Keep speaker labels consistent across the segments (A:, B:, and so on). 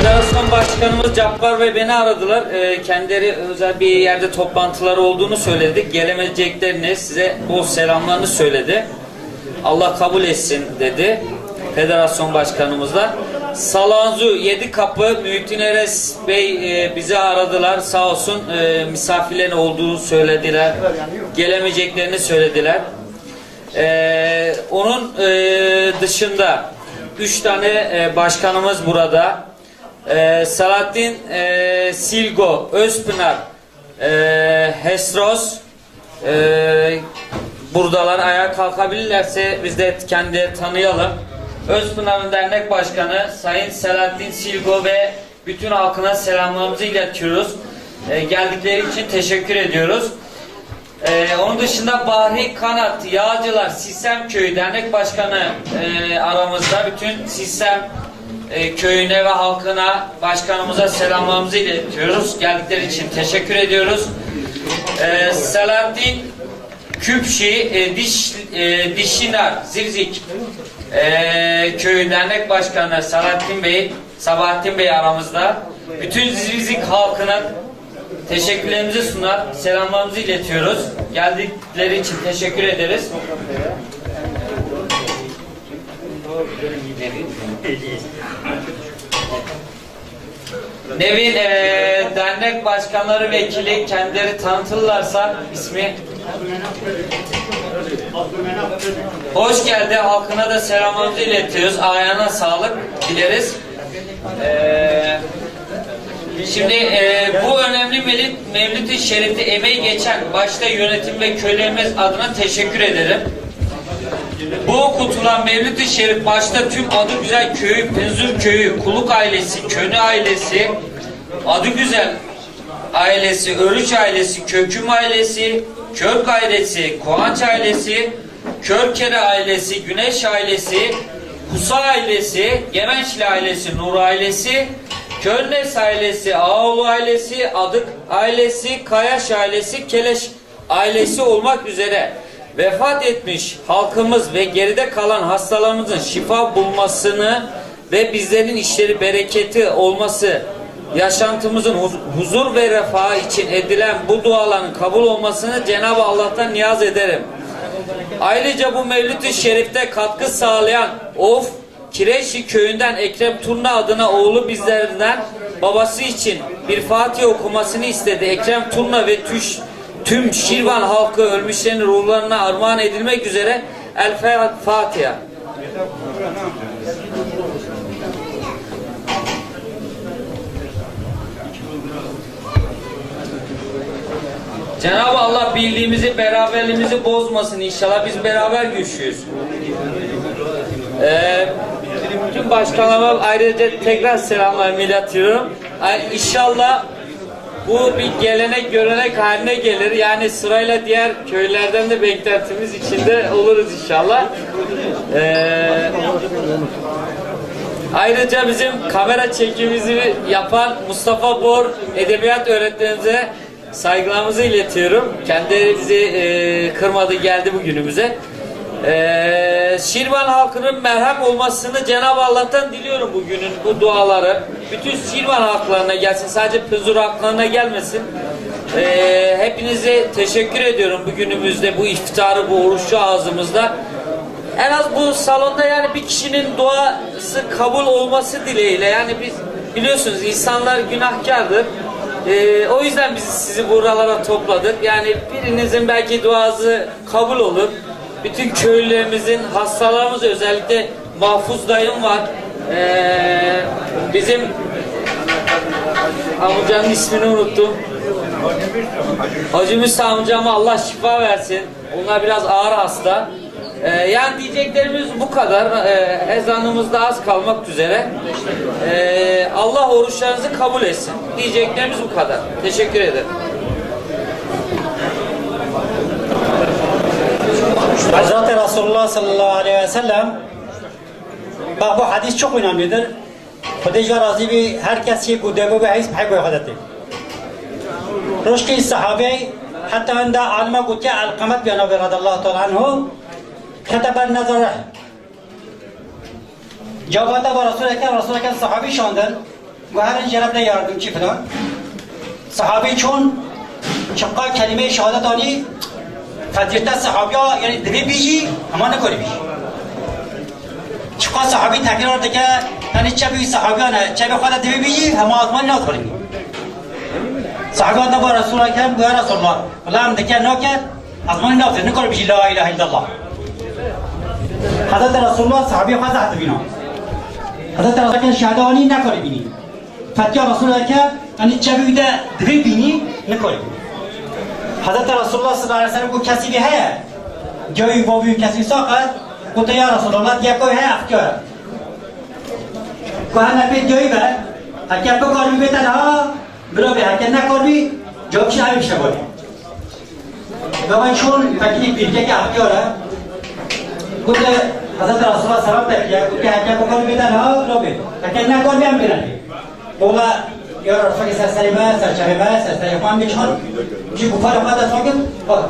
A: Federasyon Başkanımız Cappar ve beni aradılar. Ee, kendileri özel bir yerde toplantıları olduğunu söyledi. Gelemeyeceklerini size bol selamlarını söyledi. Allah kabul etsin dedi. Federasyon Başkanımız da. Salanzu Yedi Kapı Mühittin Eres Bey e, bizi aradılar. Sağ olsun e, misafirlerin olduğunu söylediler. Gelemeyeceklerini söylediler. Ee, onun e, dışında üç tane e, başkanımız burada. Salahattin e, Silgo, Özpınar, e, Hesros e, buradalar. Ayağa kalkabilirlerse biz de kendileri tanıyalım. Özpınar'ın dernek başkanı Sayın Selahattin Silgo ve bütün halkına selamlarımızı iletiyoruz. E, geldikleri için teşekkür ediyoruz. Ee, onun dışında Bahri Kanat, Yağcılar, Sistem Köyü Dernek Başkanı e, aramızda. Bütün Sistem e, köyüne ve halkına, başkanımıza selamlarımızı iletiyoruz. Geldikleri için teşekkür ediyoruz. Ee, Selahattin Küpşi, e, Diş, e, Dişinar, Zirzik e, Köyü Dernek Başkanı Selahattin Bey, Sabahattin Bey aramızda. Bütün Zirzik halkına Teşekkürlerimizi sunar, selamlarımızı iletiyoruz. Geldikleri için teşekkür ederiz. Nevin eee, dernek başkanları vekili kendileri tanıtırlarsa ismi Hoş geldi. Halkına da selamlarımızı iletiyoruz. Ayağına sağlık dileriz. Eee Şimdi e, bu önemli mevlid, Mevlid-i Şerif'te emeği geçen başta yönetim ve köylerimiz adına teşekkür ederim. Bu okutulan Mevlid-i Şerif başta tüm adı güzel köyü, Penzur köyü, Kuluk ailesi, Könü ailesi, adı güzel ailesi, Örüç ailesi, Köküm ailesi, Körk ailesi, Koğanç ailesi, Körkere ailesi, Güneş ailesi, Kusa ailesi, Gemençli ailesi, Nur ailesi, Kölnes ailesi, Ağoğlu ailesi, Adık ailesi, Kayaş ailesi, Keleş ailesi olmak üzere vefat etmiş halkımız ve geride kalan hastalarımızın şifa bulmasını ve bizlerin işleri bereketi olması, yaşantımızın huz- huzur ve refah için edilen bu duaların kabul olmasını Cenab-ı Allah'tan niyaz ederim. Ayrıca bu Mevlüt-ü Şerif'te katkı sağlayan Of Kireçli köyünden Ekrem Turna adına oğlu bizlerden babası için bir Fatih okumasını istedi. Ekrem Turna ve tüş, tüm Şirvan halkı ölmüşlerin ruhlarına armağan edilmek üzere El Fatiha. Cenab-ı Allah birliğimizi, beraberliğimizi bozmasın inşallah. Biz beraber güçlüyüz. Ee, bütün başkanlarıma ayrıca tekrar selamlar iletiyorum. Ay, İnşallah bu bir gelenek görenek haline gelir. Yani sırayla diğer köylerden de beklentimiz içinde oluruz inşallah. Ee, ayrıca bizim kamera çekimimizi yapan Mustafa Bor edebiyat öğretmenimize saygılarımızı iletiyorum. Kendileri bizi e, kırmadı geldi bugünümüze. Ee, Şirvan halkının merhem olmasını Cenab-ı Allah'tan diliyorum bugünün bu duaları. Bütün Şirvan halklarına gelsin. Sadece Pızur halklarına gelmesin. Ee, hepinize teşekkür ediyorum bugünümüzde bu iftarı, bu oruçlu ağzımızda. En az bu salonda yani bir kişinin duası kabul olması dileğiyle. Yani biz biliyorsunuz insanlar günahkardır. Ee, o yüzden biz sizi buralara topladık. Yani birinizin belki duası kabul olur. Bütün köylülerimizin, hastalarımız özellikle Mahfuz dayım var. Ee, bizim amcanın ismini unuttum. Hacı Müsa amcama Allah şifa versin. Onlar biraz ağır hasta. Ee, yani diyeceklerimiz bu kadar. Ee, ezanımız da az kalmak üzere. Ee, Allah oruçlarınızı kabul etsin. Diyeceklerimiz bu kadar. Teşekkür ederim.
B: Hazreti Resulullah sallallahu aleyhi ve sellem bak bu hadis çok önemlidir. Hudeyce razı bir herkes bu devu ve his pek koyuyor Roşki sahabe hatta anda alma gutya alqamat bi nabi radallahu ta'ala anhu kataban nazara Cevabında var Resul-i Ekrem, Resul-i Ekrem sahabi şandır. Bu her incelemde yardımcı falan. Sahabe çon çıkka kelime-i şehadet ani faziletten sahabiya yani dibi biji ama ne göre biji. Çıkka sahabi tekrar dike hani çebi sahabiya ne çebi kada dibi biji ama azman ne atfırın. Sahabiya da bu Resulullah Kerim bu ya Resulullah. Allah'ım dike ne ker azman ne atfırın ne göre biji la ilahe illallah. Hazreti Resulullah sahabiya fazla hatı bina. Hazreti Resulullah şehadet ani ne göre bini. Fatiha Resulullah ke hani çebi de dibi bini ne göre Hazreti Resulullah sallallahu aleyhi ve sellem bu kesi bir heye. Göğü bobuyu kesi sakat. Kutu ya Resulullah diye koy heye akıyor. Kuhana bir göğü be. Hakem bu kalbi beten ha. Bro be hakem ne kalbi? Çok şey ayıp şey böyle. Ve ben şun taklif bir kek akıyor ha. Kutu Hazreti Resulullah sallallahu aleyhi ve sellem de ya. Kutu hakem bu kalbi beten ha. Bro be. Hakem ne kalbi hem bir Ola ya Resulullah Sallallahu Aleyhi ve Sellem yapan bir çan ki bu para kadar sakın bak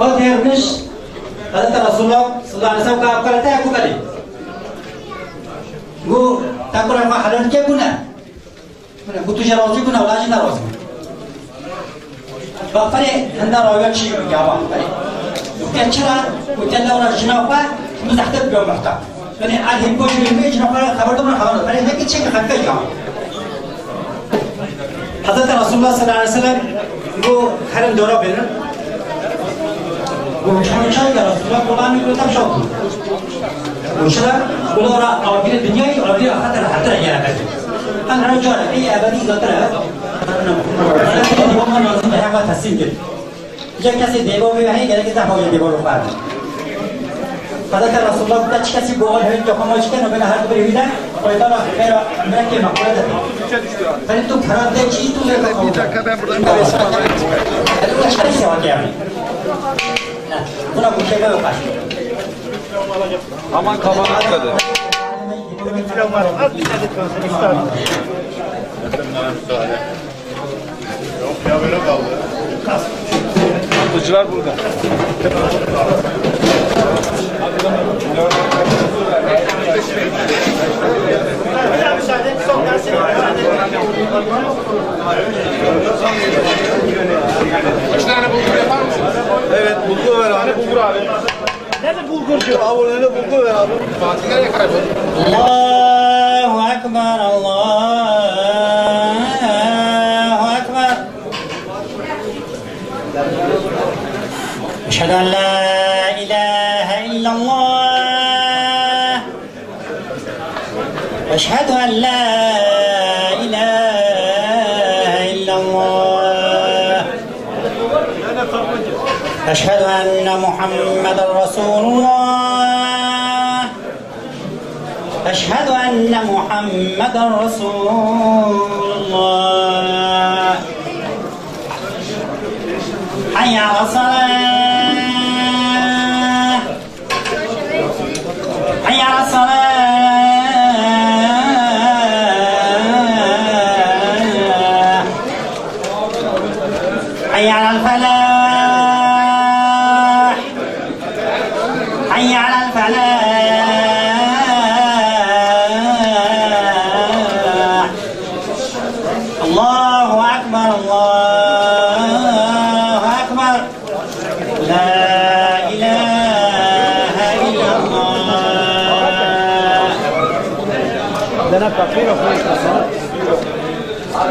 B: bak dermiş Hazreti Resulullah Sallallahu Aleyhi ve Sellem ka karata ya bu takura ma halal ke guna bu tuja razı guna wala jina razı bak pare handa shi ya bak pare bu kachara bu tella wala jina pa muzahtab bi muhta yani alhim ko shi mi jina pa khabar to na khabar pare ne kichhe ka ya Hazreti Resulullah sallallahu aleyhi ve sellem bu harem dora verir. Bu şançay ya Resulullah gördüm şoktu. Bu şuna bu ora avgire dünyayı avgire hatta hatta ya ben. Ben racon iyi ebedi zatara. Ben de bu manzara da hava tahsin ki. Ya kesi devo ve hay gerek de فذكر رسول الله تاچ کسی گوگل هین تو خاموش کن و بنا هر دوباره ویدن پایدار میرا میرا که مقاله ولی تو فراد ده چی تو میرا خاموش
C: Bir dakika ben buradan bir resim alayım.
B: Elin kaç kişi var ki yani? Buna bu şeyler yok aslında.
C: Aman kafana atladı. Bir tren
B: var. Az bir adet kalsın. İftar. Yok ya böyle kaldı. Tatlıcılar
C: burada. Evet, bulgur ver abi. Bulgur abi. Nerede bulgurcu? Abi orada bulgur ver abi. Fatih nereye kayboldu?
B: Allahu Ekber, Allahu Ekber. Eşhedü en la أشهد أن لا إله إلا الله. أشهد أن محمدا رسول الله. أشهد أن محمدا رسول الله. حي على الصلاة. حي على الصلاة.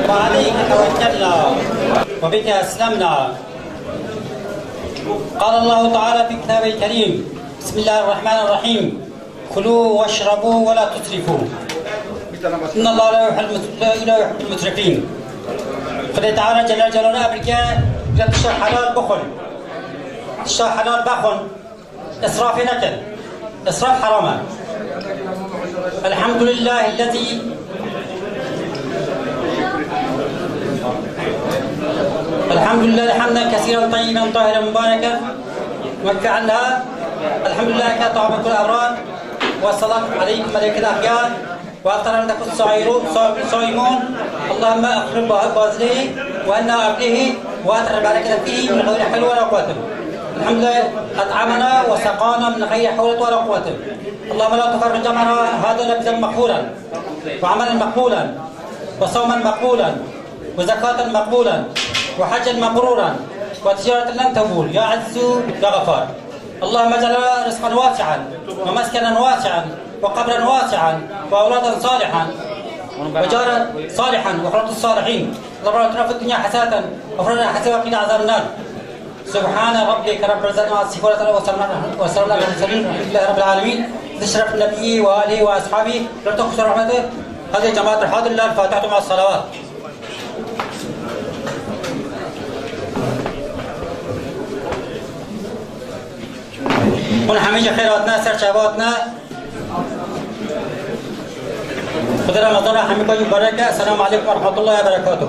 B: وعليك توكلنا وبك أسلمنا قال الله تعالى في كتابه الكريم بسم الله الرحمن الرحيم كلوا واشربوا ولا تسرفوا. إن الله لا يحب المسرفين خدای تعالی جل جلاله امریکا جل تشتر حلال بخون تشتر حلال بخون إسراف نکن إسراف حرامة. الحمد لله الذي الحمد لله حمدا كثيرا طيبا طاهرا مباركا. وكعلها الحمد لله كطعبة الأبرار والصلاة عليكم ملك الأخيار وأطرنا لكم الصائمون اللهم أخرب بازلي وأنا أبله وأطر بارك فيه من غير حلوة وقوته الحمد لله اطعمنا وسقانا من غير حول ولا قوة. اللهم لا تفرج جمعنا هذا لبزا مقبولا وعملا مقبولا وصوما مقبولا وزكاة مقبولا وحجا مبرورا وتجارة لن تبور يا عز يا غفار. اللهم اجعل رزقا واسعا ومسكنا واسعا وقبرا واسعا وأولادا صالحا وجارا صالحا وخلط الصالحين. اللهم اتنا في الدنيا حسنة وفرنا حسنة وقنا عذاب النار. سبحان ربك رب العزة عما يصفون وسلام على المرسلين والحمد لله رب العالمين. تشرف النبي وآله وأصحابه. لا تخشى رحمته هذه جماعة الحاضر لله الفاتحة مع الصلوات. اون همیشه خیراتنا سرچواتنا خدا رمضان همه برکه السلام علیکم و رحمت الله و برکاته